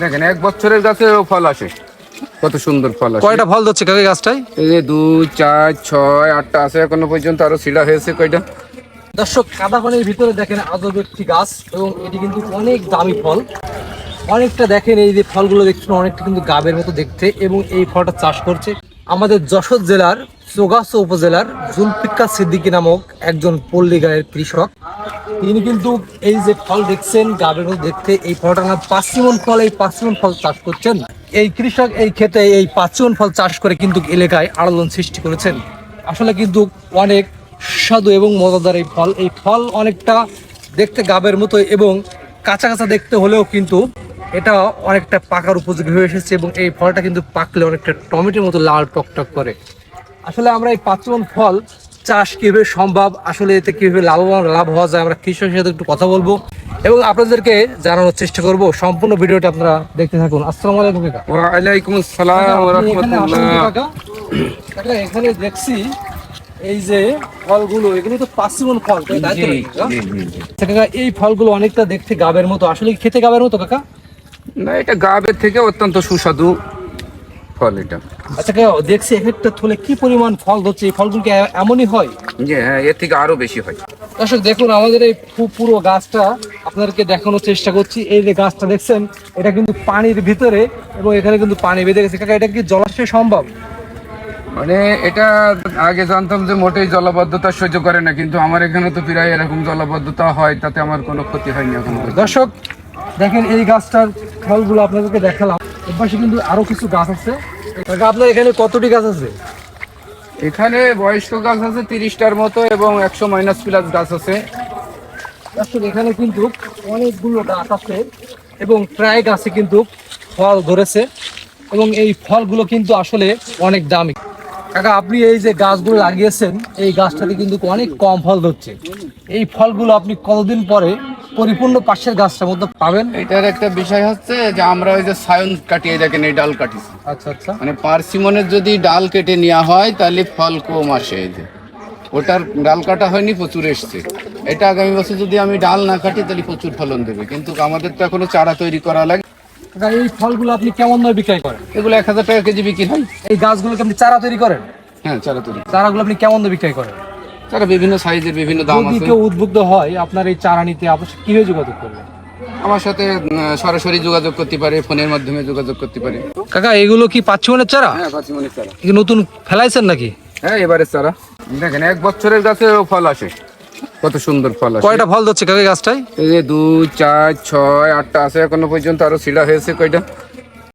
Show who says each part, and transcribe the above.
Speaker 1: দেখেন এক বছরের গাছে ফল আসে। কত সুন্দর ফল আসে।
Speaker 2: কয়টা ফল ধরছে কাকা এই গাছটায়?
Speaker 1: এই যে দুই চার ছয় আটটা আছে এখনও পর্যন্ত আরও সিডা হয়েছে কয়টা।
Speaker 2: দর্শক কাদা পানির ভিতরে দেখেন আদব একটি গাছ এবং এটি কিন্তু অনেক দামি ফল। অনেকটা দেখেন এই যে ফলগুলো দেখছেন অনেকটা কিন্তু গাবের মতো দেখতে এবং এই ফলটা চাষ করছে। আমাদের যশোর জেলার চোগাছো উপজেলার জুলফিকার সিদ্দিকী নামক একজন পল্লী গায়ের কৃষক। তিনি কিন্তু এই যে ফল দেখছেন, গাবের মতো দেখতে, এই ফলটার নাম পাঁচিমন ফল, এই পাঁচিমন ফল চাষ করছেন। এই কৃষক এই ক্ষেতে এই পাঁচিমন ফল চাষ করে কিন্তু এলাকায় আলোড়ন সৃষ্টি করেছেন। আসলে কিন্তু অনেক সুস্বাদু এবং মজাদার এই ফল। এই ফল অনেকটা দেখতে গাবের মতো এবং কাঁচা কাঁচা দেখতে হলেও কিন্তু এটা অনেকটা পাকার উপযোগী হয়ে এসেছে এবং এই ফলটা কিন্তু পাকলে অনেকটা টমেটোর মতো লাল টকটক করে। আসলে আমরা এই পাঁচমন ফল চাষ কীভাবে সম্ভব আসলে এতে কীভাবে লাভবান লাভ হওয়া যায় আমরা কৃষকের সাথে একটু কথা বলব। এবং আপনাদেরকে জানানোর চেষ্টা করব সম্পূর্ণ ভিডিওটা আপনারা দেখতে থাকুন। আসসালামু আলাইকুম কাকা।
Speaker 1: ওয়ালাইকুম আসসালাম
Speaker 2: তো
Speaker 1: রহমতুল্লাহ।
Speaker 2: কাকা? কাকা, এখানে দেখছি এই যে ফলগুলো এগুলো তো পাঁচমন ফল তাই তো? কাকা? আচ্ছা এই ফলগুলো অনেকটা দেখতে গাবের মতো আসলে খেতে গাবের মতো কাকা?
Speaker 1: না এটা গাবের থেকে অত্যন্ত সুস্বাদু। ফল এটা
Speaker 2: আচ্ছা দেখছি একটা থলে কি পরিমাণ ফল ধরছে? এই ফলগুলো কি এমনই হয়?
Speaker 1: যে হ্যাঁ এর থেকে আরও বেশি হয়।
Speaker 2: দর্শক দেখুন আমাদের এই পুরো গাছটা আপনাদেরকে দেখানোর চেষ্টা করছি। এই যে গাছটা দেখছেন এটা কিন্তু পানির ভিতরে এবং এখানে কিন্তু পানি বেঁধে গেছে। কাকা এটা কি জলাশয় সম্ভব?
Speaker 1: মানে এটা আগে জানতাম যে মোটেই জলবদ্ধতা সহ্য করে না কিন্তু আমার এখানে তো প্রায় এরকম জলবদ্ধতা হয় তাতে আমার কোনো ক্ষতি হয়নি এখন
Speaker 2: দর্শক দেখেন এই গাছটার ফলগুলো আপনাদেরকে দেখালাম। পাশে কিন্তু আরও কিছু গাছ আছে। কাকা, আপনার এখানে কতটি গাছ আছে?
Speaker 1: এখানে বয়স্ক গাছ আছে তিরিশটার মতো এবং একশো মাইনাস প্লাস গাছ আছে।
Speaker 2: দর্শক এখানে কিন্তু অনেকগুলো গাছ আছে এবং প্রায় গাছে কিন্তু ফল ধরেছে এবং এই ফলগুলো কিন্তু আসলে অনেক দামি। কাকা আপনি এই যে গাছগুলো লাগিয়েছেন এই গাছটাতে কিন্তু অনেক কম ফল ধরছে। এই ফলগুলো আপনি কতদিন পরে পরিপূর্ণ পাশের গাছটার মধ্যে পাবেন?
Speaker 1: এটার একটা বিষয় হচ্ছে যে আমরা ওই যে সায়ন কাটিয়ে দেখেন এই ডাল কাটিছি।
Speaker 2: আচ্ছা আচ্ছা।
Speaker 1: মানে পার্সিমনের যদি ডাল কেটে নেওয়া হয় তাহলে ফল কম আসে এই যে। ওটার ডাল কাটা হয়নি প্রচুর এসছে। এটা আগামী বছর যদি আমি ডাল না কাটি তাহলে প্রচুর ফলন দেবে। কিন্তু আমাদের তো এখনও চারা তৈরি করা লাগে।
Speaker 2: এই ফলগুলো আপনি কেমন দামে বিক্রয় করেন?
Speaker 1: এগুলো এক হাজার টাকা কেজি বিক্রি হয়।
Speaker 2: এই গাছগুলোকে আপনি চারা তৈরি করেন?
Speaker 1: হ্যাঁ চারা তৈরি
Speaker 2: চারাগুলো আপনি কেমন বিক্রয় করেন?
Speaker 1: চারা বিভিন্ন সাইজের বিভিন্ন দাম
Speaker 2: যদি
Speaker 1: আছে।
Speaker 2: কেউ উদ্বুদ্ধ হয় আপনার এই চারা নিতে আপনার সাথে কীভাবে যোগাযোগ করবে?
Speaker 1: আমার সাথে উম, সরাসরি যোগাযোগ করতে পারে ফোনের মাধ্যমে যোগাযোগ করতে পারে।
Speaker 2: কাকা এগুলো কি পাঁচশনের চারা?
Speaker 1: হ্যাঁ পার্সিমনের চারা।
Speaker 2: কি নতুন ফেলাইছেন নাকি?
Speaker 1: হ্যাঁ এবারে চারা। দেখেন এক বছরের গাছে ফল আসে। কত সুন্দর ফল আসে।
Speaker 2: কয়টা ফল ধরছে কাকা এই গাছটায়?
Speaker 1: এই যে দুই চার ছয় আটটা আছে এখনও পর্যন্ত আরও সিডা হয়েছে কয়টা?